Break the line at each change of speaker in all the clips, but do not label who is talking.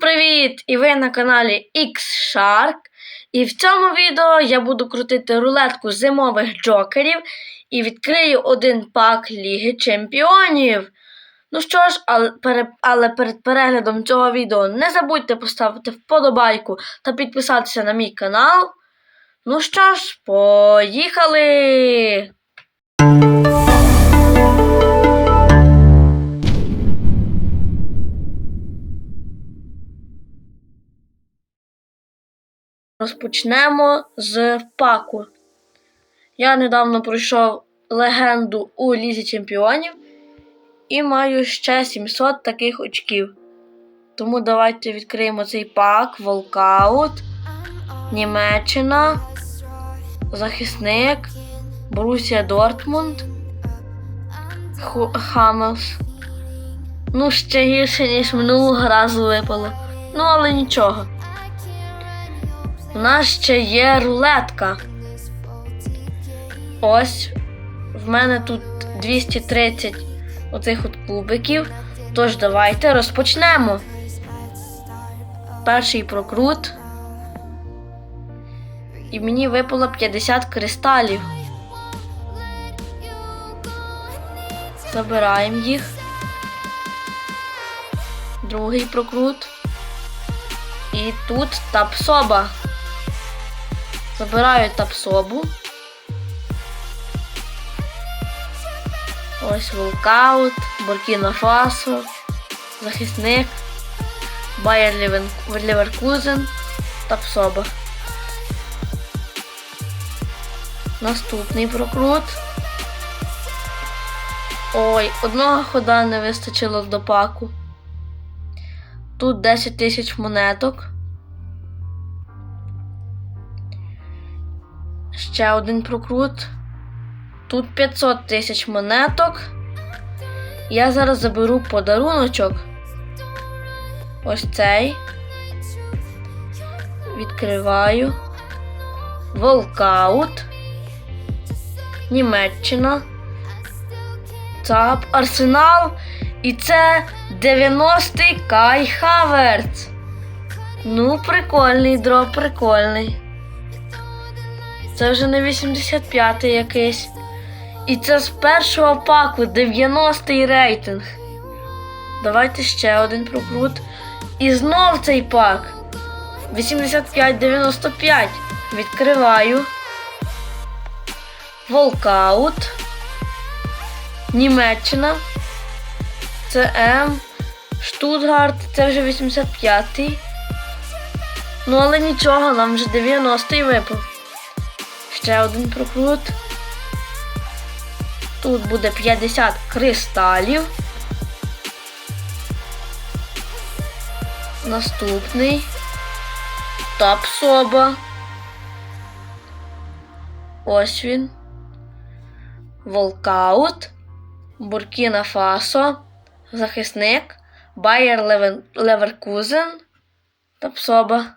Привіт! І ви на каналі X-Shark. І в цьому відео я буду крутити рулетку зимових джокерів і відкрию один пак Ліги Чемпіонів. Ну що ж, але перед переглядом цього відео не забудьте поставити вподобайку та підписатися на мій канал. Ну що ж, поїхали! Розпочнемо з паку. Я недавно пройшов легенду у Лізі Чемпіонів і маю ще 700 таких очків. Тому давайте відкриємо цей пак. Волкаут, Німеччина, Захисник, Борусія Дортмунд, Ху- Хамелс. Ну, ще гірше, ніж минулого разу випало. Ну, але нічого. У нас ще є рулетка. Ось. В мене тут 230 оцих от кубиків. Тож давайте розпочнемо. Перший прокрут. І мені випало 50 кристалів. Забираємо їх. Другий прокрут. І тут тапсоба. Забираю тапсобу. Ось Волкаут, Буркіна Фасо, Захисник, Байер Ліверкузен, Тапсоба. Наступний прокрут. Ой, одного хода не вистачило до паку. Тут 10 тисяч монеток. Ще один прокрут. Тут 500 тисяч монеток. Я зараз заберу подаруночок. Ось цей. Відкриваю. Волкаут. Німеччина. ЦАП. Арсенал. І це 90-й Кай Хаверц. Ну, прикольний дроп, прикольний. Це вже не 85-й якийсь. І це з першого паку 90-й рейтинг. Давайте ще один прокрут. І знов цей пак. 85-95. Відкриваю. Волкаут. Німеччина. Це М. Штутгарт. Це вже 85-й. Ну, але нічого, нам вже 90-й випав. Ще один прокрут. Тут буде 50 кристалів. Наступний. Тапсоба. Ось він. Волкаут. Буркіна Фасо. Захисник. Байер Левен... Леверкузен. Тапсоба.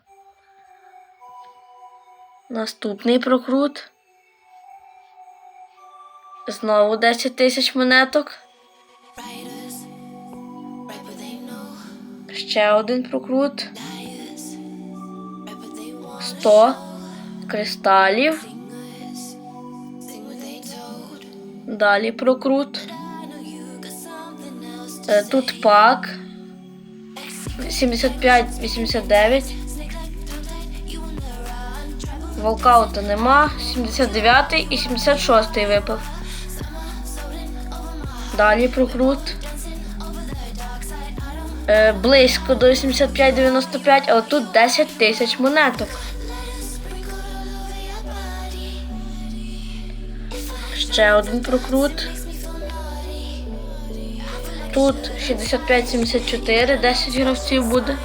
Наступний прокрут. Знову 10 тисяч монеток. Ще один прокрут. 100 кристалів. Далі прокрут. Е, Тут пак. 75-89. Волкаута нема. 79 і 76 випав. Далі прокрут. Е, близько до 85-95, але тут 10 тисяч монеток. Ще один прокрут. Тут 65-74, 10 гравців буде.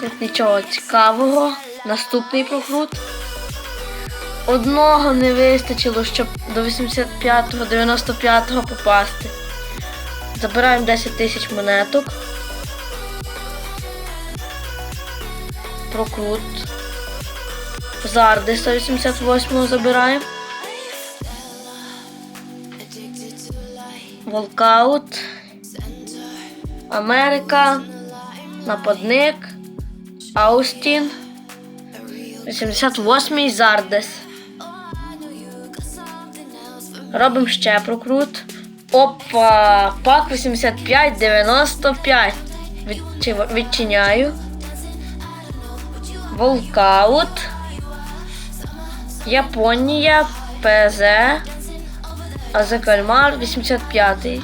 Тут нічого цікавого. Наступний прокрут. Одного не вистачило, щоб до 85-го, 95-го попасти. Забираємо 10 тисяч монеток. Прокрут. Зарди 188-го забираємо. Волкаут. Америка, нападник, Аустін, 88-й Зардес. Робимо ще прокрут. Опа! Пак 85, 95. Відчи- Відчиняю. Волкаут. Японія, ПЗ. А за кальмар 85.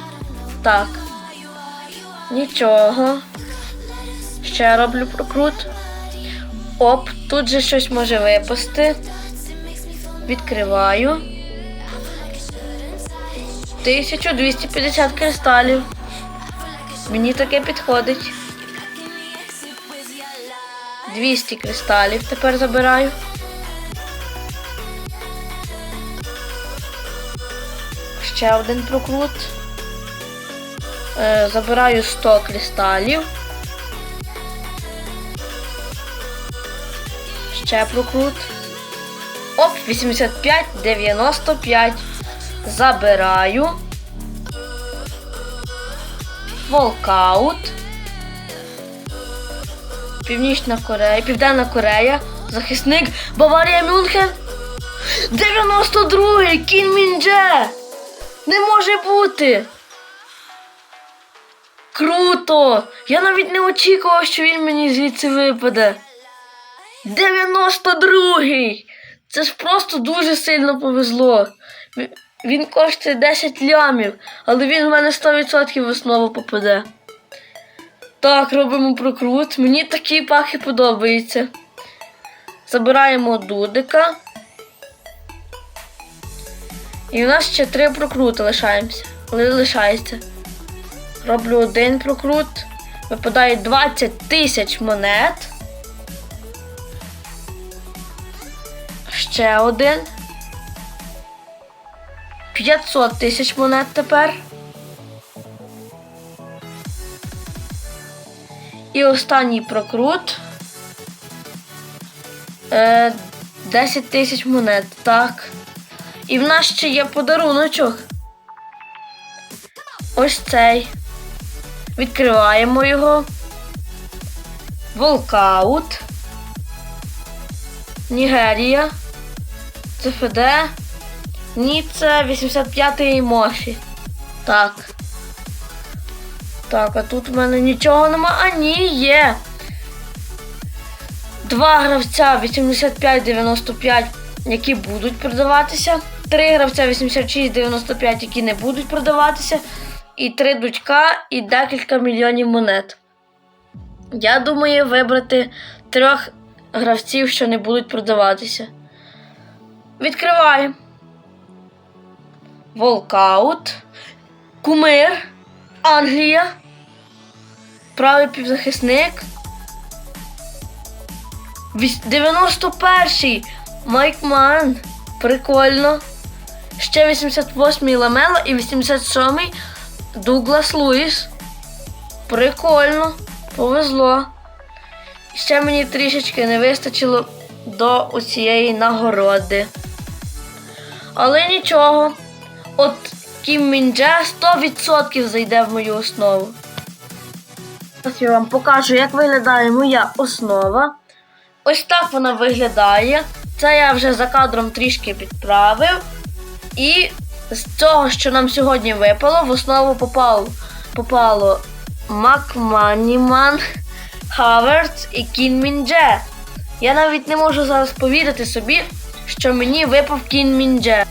Так. Нічого. Ще роблю прокрут. Оп, тут же щось може випасти. Відкриваю. 1250 кристалів. Мені таке підходить. 200 кристалів тепер забираю. Ще один прокрут. Е, забираю 100 кристалів. Ще прокрут. Оп, 85, 95. Забираю. Волкаут. Північна Корея, Південна Корея. Захисник Баварія Мюнхен. 92-й Кін Міндже. Не може бути. Круто! Я навіть не очікував, що він мені звідси випаде. 92-й! Це ж просто дуже сильно повезло. Він коштує 10 лямів, але він в мене 100% в основу попаде. Так, робимо прокрут. Мені такі пахи подобаються. Забираємо дудика. І у нас ще три прокрути лишаємося. Ли- лишається. Роблю один прокрут. Випадає 20 тисяч монет. Ще один. 500 тисяч монет тепер. І останній прокрут. Е, 10 тисяч монет. Так. І в нас ще є подаруночок. Ось цей. Відкриваємо його. Волкаут. Нігерія. ЦФД. Ніце 85-й Мофі. Так. Так, а тут в мене нічого нема. А ні, є. Два гравця 85-95, які будуть продаватися. Три гравця 86-95, які не будуть продаватися. І три дудька і декілька мільйонів монет. Я думаю вибрати трьох гравців, що не будуть продаватися. Відкриваємо. Волкаут. Кумир. Англія. Правий півзахисник. 91-й. Майк Ман. Прикольно. Ще 88-й Ламело і 87-й Дуглас Луїс. Прикольно. Повезло. Ще мені трішечки не вистачило до оцієї нагороди. Але нічого. От Кім Міндже 100% зайде в мою основу. Зараз я вам покажу, як виглядає моя основа. Ось так вона виглядає. Це я вже за кадром трішки підправив. І з цього, що нам сьогодні випало, в основу попало, попало Макманіман, Хаверц і Кін Міндже. Я навіть не можу зараз повірити собі, що мені випав Кін Міндже.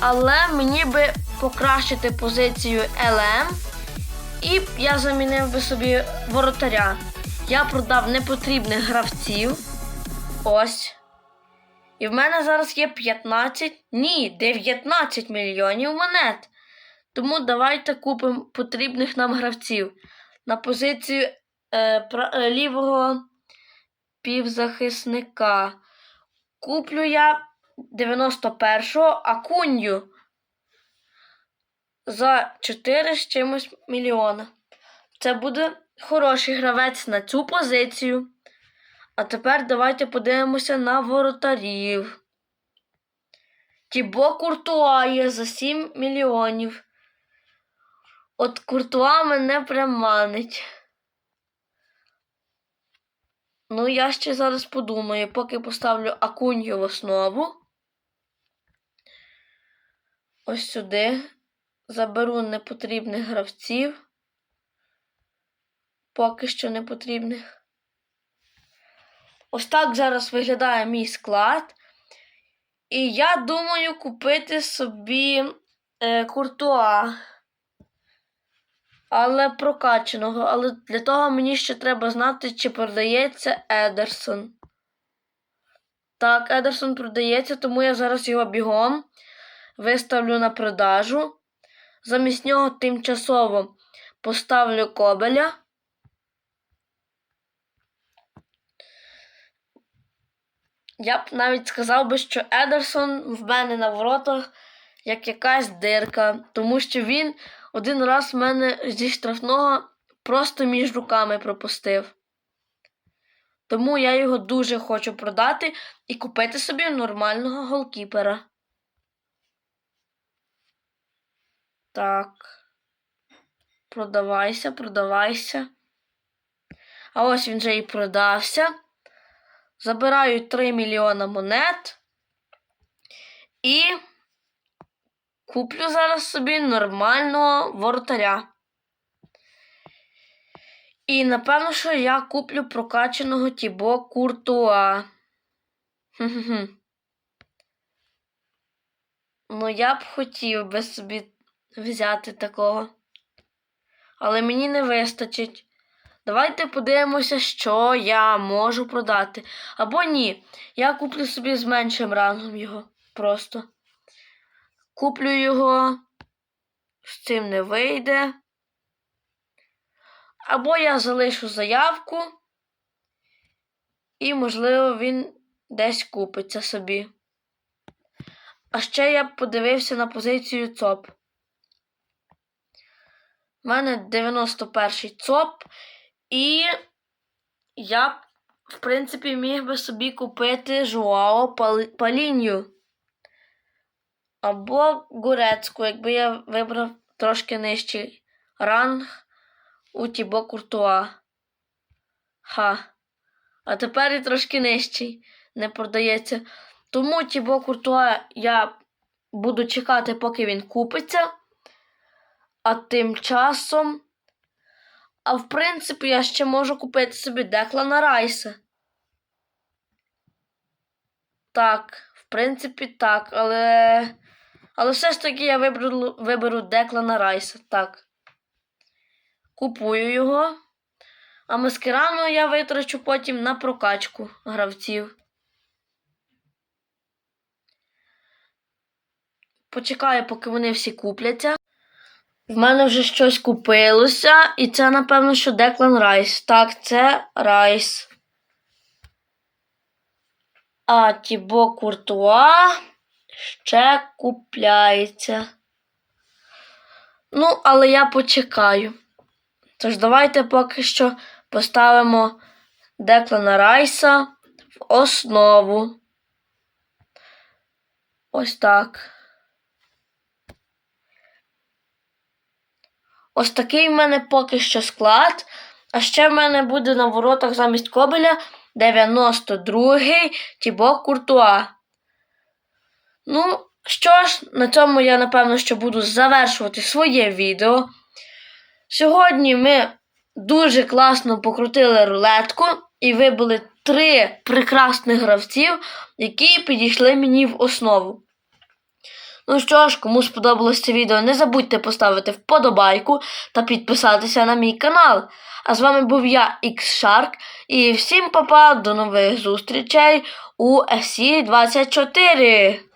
Але мені би покращити позицію ЛМ, і я замінив би собі воротаря. Я продав непотрібних гравців. Ось. І в мене зараз є 15, ні, 19 мільйонів монет. Тому давайте купимо потрібних нам гравців на позицію е, пра- е, лівого півзахисника. Куплю я 91-го Акунью за 4 з чимось мільйона. Це буде хороший гравець на цю позицію. А тепер давайте подивимося на воротарів. Тібо Куртуа є за 7 мільйонів. От Куртуа мене прям манить. Ну, я ще зараз подумаю, поки поставлю Акунью в основу. Ось сюди. Заберу непотрібних гравців. Поки що непотрібних. Ось так зараз виглядає мій склад. І я думаю купити собі е, куртуа. Але прокачаного. Але для того мені ще треба знати, чи продається Едерсон. Так, Едерсон продається, тому я зараз його бігом виставлю на продажу. Замість нього тимчасово поставлю кобеля. Я б навіть сказав би, що Едерсон в мене на воротах як якась дирка, тому що він один раз в мене зі штрафного просто між руками пропустив. Тому я його дуже хочу продати і купити собі нормального голкіпера. Так. Продавайся, продавайся. А ось він вже і продався. Забираю 3 мільйона монет. І куплю зараз собі нормального воротаря. І напевно, що я куплю прокачаного Тібо Куртуа. Ну, я б хотів би собі взяти такого. Але мені не вистачить. Давайте подивимося, що я можу продати. Або ні. Я куплю собі з меншим рангом його. Просто. Куплю його. З цим не вийде. Або я залишу заявку. І, можливо, він десь купиться собі. А ще я подивився на позицію ЦОП. У мене 91 ЦОП. І я в принципі, міг би собі купити Жуао Палінью. Або Гурецьку, якби я вибрав трошки нижчий ранг у Тібо Куртуа. Ха. А тепер і трошки нижчий не продається. Тому Тібо Куртуа я буду чекати, поки він купиться. А тим часом. А в принципі, я ще можу купити собі Деклана Райса. Так, в принципі, так, але. Але все ж таки я виберу, виберу Деклана Райса. Так. Купую його. А маскирану я витрачу потім на прокачку гравців. Почекаю, поки вони всі купляться. В мене вже щось купилося, і це, напевно, що Деклан Райс. Так, це Райс. А Тібо Куртуа ще купляється. Ну, але я почекаю. Тож, давайте поки що поставимо Деклана Райса в основу. Ось так. Ось такий в мене поки що склад. А ще в мене буде на воротах замість Кобеля 92-й Тібо Куртуа. Ну, що ж, на цьому я, напевно, що буду завершувати своє відео. Сьогодні ми дуже класно покрутили рулетку і вибили три прекрасних гравців, які підійшли мені в основу. Ну що ж, кому сподобалось це відео, не забудьте поставити вподобайку та підписатися на мій канал. А з вами був я, X-Shark, і всім папа, до нових зустрічей у FC24.